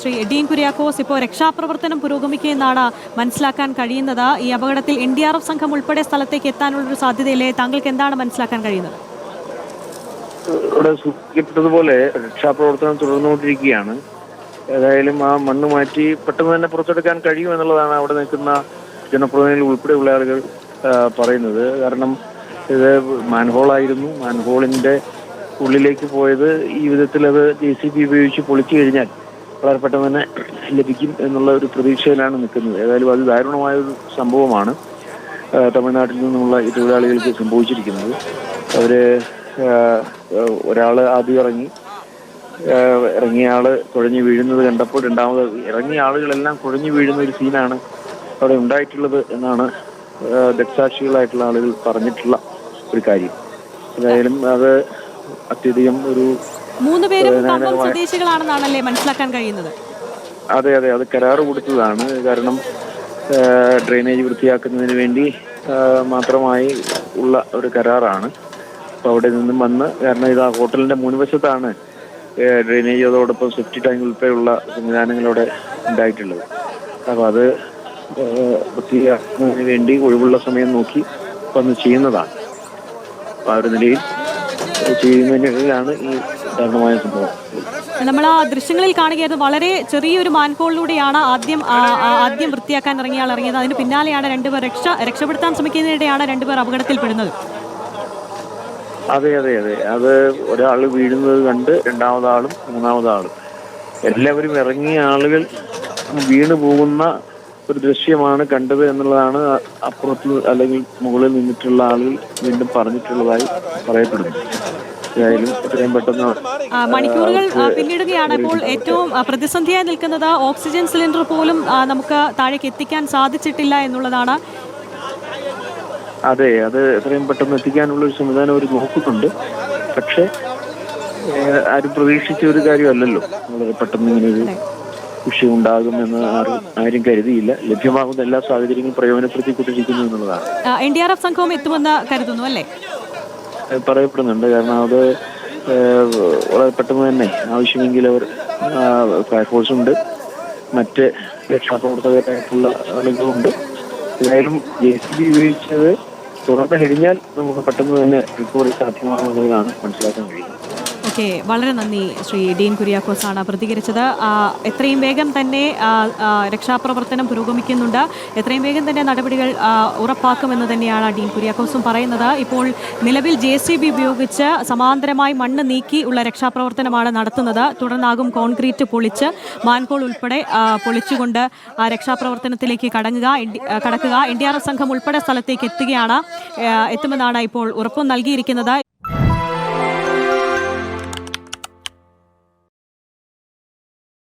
ശ്രീ എഡിയും കുര്യാക്കോസ് ഇപ്പോൾ രക്ഷാപ്രവർത്തനം പുരോഗമിക്കുകയെന്നാണ് മനസ്സിലാക്കാൻ കഴിയുന്നത്. ഈ അപകടത്തിൽ എൻ ഡി ആർ എഫ് സംഘം ഉൾപ്പെടെ സ്ഥലത്തേക്ക് എത്താനുള്ളൊരു സാധ്യതയില്ലേ? താങ്കൾക്ക് എന്താണ് മനസ്സിലാക്കാൻ കഴിയുന്നത്? ഇവിടെ സൂചിപ്പിക്കപ്പെട്ടതുപോലെ രക്ഷാപ്രവർത്തനം തുടർന്നുകൊണ്ടിരിക്കുകയാണ്. ഏതായാലും ആ മണ്ണ് മാറ്റി പെട്ടെന്ന് തന്നെ പുറത്തെടുക്കാൻ കഴിയും എന്നുള്ളതാണ് അവിടെ നിൽക്കുന്ന ജനപ്രതിനിധികൾ ഉൾപ്പെടെയുള്ള ആളുകൾ പറയുന്നത്. കാരണം ഇത് മാൻഹോളായിരുന്നു. മാൻഹോളിന്റെ ഉള്ളിലേക്ക് പോയത് ഈ വിധത്തിൽ അത് ജെ സി ബി ഉപയോഗിച്ച് പൊളിച്ചു കഴിഞ്ഞാൽ വളരെ പെട്ടെന്ന് തന്നെ ലഭിക്കും എന്നുള്ള ഒരു പ്രതീക്ഷയിലാണ് നിൽക്കുന്നത്. ഏതായാലും അത് ദാരുണമായ ഒരു സംഭവമാണ് തമിഴ്നാട്ടിൽ നിന്നുള്ള ഈ തൊഴിലാളികൾക്ക് സംഭവിച്ചിരിക്കുന്നത്. അവർ ഒരാൾ ആദ്യം ഇറങ്ങി ഇറങ്ങിയ ആൾ കുഴഞ്ഞു വീഴുന്നത് കണ്ടപ്പോൾ രണ്ടാമത് ഇറങ്ങിയ ആളുകളെല്ലാം കുഴഞ്ഞു വീഴുന്ന ഒരു സീനാണ് അവിടെ ഉണ്ടായിട്ടുള്ളത് എന്നാണ് ദക്ഷാക്ഷികളായിട്ടുള്ള ആളുകൾ പറഞ്ഞിട്ടുള്ള ഒരു കാര്യം. ഏതായാലും അത് അത്യധികം ഒരു മൂന്ന് പേരും കമ്പം സ്വദേശികളാണെന്നാണല്ലേ മനസ്സിലാക്കാൻ കഴിയുന്നത്? അതെ അതെ അത് കരാറ് കൊടുത്തതാണ്. കാരണം ഡ്രെയിനേജ് വൃത്തിയാക്കുന്നതിന് വേണ്ടി മാത്രമായി ഉള്ള ഒരു കരാറാണ്. അപ്പൊ അവിടെ നിന്നും വന്ന് കാരണം ഇത് ആ ഹോട്ടലിന്റെ മുൻവശത്താണ് ഡ്രെയിനേജ് അതോടൊപ്പം സെഫ്റ്റി ടാങ്ക് ഉൾപ്പെടെയുള്ള സംവിധാനങ്ങളവിടെ ഉണ്ടായിട്ടുള്ളത്. അപ്പൊ അത് വൃത്തിയാക്കുന്നതിന് വേണ്ടി ഒഴിവുള്ള സമയം നോക്കി വന്ന് ചെയ്യുന്നതാണ്. അപ്പൊ ആ ഒരു നിലയിൽ ചെയ്യുന്നതിനിടയിലാണ് ഈ നമ്മൾ ആ ദൃശ്യങ്ങളിൽ കാണുകയായിരുന്നു വളരെ ചെറിയൊരു മാൻഹോളിലൂടെയാണ് ആദ്യം ആദ്യം വൃത്തിയാക്കാൻ ഇറങ്ങിയ ആൾ ഇറങ്ങിയത്. അതിന് പിന്നാലെയാണ് രണ്ടുപേർ രക്ഷ രക്ഷപ്പെടുത്താൻ ശ്രമിക്കുന്നതിനിടെയാണ് രണ്ടുപേർ അപകടത്തിൽപ്പെടുന്നത്. അതെ അതെ അതെ. അത് ഒരാൾ വീഴുന്നത് കണ്ട് രണ്ടാമതാളും മൂന്നാമതാളും. എല്ലാവരും ഇറങ്ങിയ ആളുകൾ വീണു പോകുന്ന ഒരു ദൃശ്യമാണ് കണ്ടത് എന്നുള്ളതാണ് അപ്പുറത്ത് അല്ലെങ്കിൽ മുകളിൽ നിന്നിട്ടുള്ള ആളുകൾ വീണ്ടും പറഞ്ഞിട്ടുള്ളതായി പറയപ്പെടുന്നു. മണിക്കൂറുകൾ പിന്നിടുകയാണ് ഇപ്പോൾ ഏറ്റവും പ്രതിസന്ധിയായി നിൽക്കുന്നത് ഓക്സിജൻ സിലിണ്ടർ പോലും നമുക്ക് താഴേക്ക് എത്തിക്കാൻ സാധിച്ചിട്ടില്ല എന്നുള്ളതാണ്. അതെ അത് എത്രയും പെട്ടെന്ന് എത്തിക്കാനുള്ള ഒരു സംവിധാനം അവർ നോക്കുന്നുണ്ട്. പക്ഷേ ആരും പ്രതീക്ഷിച്ച ഒരു കാര്യമല്ലല്ലോ. വളരെ പെട്ടെന്ന് ഇങ്ങനെ ഒരു വിഷയം ഉണ്ടാകുമെന്ന് ആരും ആരും കരുതിയില്ല. ലഭ്യമാകുന്ന എല്ലാ സാഹചര്യങ്ങളും പ്രയോജനപ്പെടുത്തിക്കൊണ്ടിരിക്കുന്നു എന്നുള്ളതാണ്. എൻ ഡി ആർ എഫ് സംഘവും എത്തുമെന്ന് കരുതുന്നു അല്ലേ? പറയപ്പെടുന്നുണ്ട്. കാരണം അത് വളരെ പെട്ടെന്ന് തന്നെ ആവശ്യമെങ്കിൽ അവർ ഫയർഫോഴ്സ് ഉണ്ട്. മറ്റ് രക്ഷാപ്രവർത്തകരായിട്ടുള്ള ആളുകളുണ്ട്. ഏതായാലും ജെ സി ബി ഉപയോഗിച്ചത് തുറന്നു കഴിഞ്ഞാൽ നമുക്ക് പെട്ടെന്ന് തന്നെ റിക്കവറി സാധ്യമാകുന്നതാണ് മനസ്സിലാക്കാൻ കഴിയുന്നത് ഓക്കെ വളരെ നന്ദി ശ്രീ ഡീൻ കുര്യാക്കോസാണ് പ്രതികരിച്ചത്. എത്രയും വേഗം തന്നെ രക്ഷാപ്രവർത്തനം പുരോഗമിക്കുന്നുണ്ട്. എത്രയും വേഗം തന്നെ നടപടികൾ ഉറപ്പാക്കുമെന്ന് തന്നെയാണ് ഡീൻ കുര്യാക്കോസും പറയുന്നത്. ഇപ്പോൾ നിലവിൽ ജെ സി ബി ഉപയോഗിച്ച് സമാന്തരമായി മണ്ണ് നീക്കി ഉള്ള രക്ഷാപ്രവർത്തനമാണ് നടത്തുന്നത്. തുടർന്നാകും കോൺക്രീറ്റ് പൊളിച്ച് മാൻകോൾ ഉൾപ്പെടെ പൊളിച്ചുകൊണ്ട് രക്ഷാപ്രവർത്തനത്തിലേക്ക് കടങ്ങുക കടക്കുക. എൻ ഡി ആർ സംഘം ഉൾപ്പെടെ സ്ഥലത്തേക്ക് എത്തുകയാണ്. എത്തുമെന്നാണ് ഇപ്പോൾ ഉറപ്പ് നൽകിയിരിക്കുന്നത്.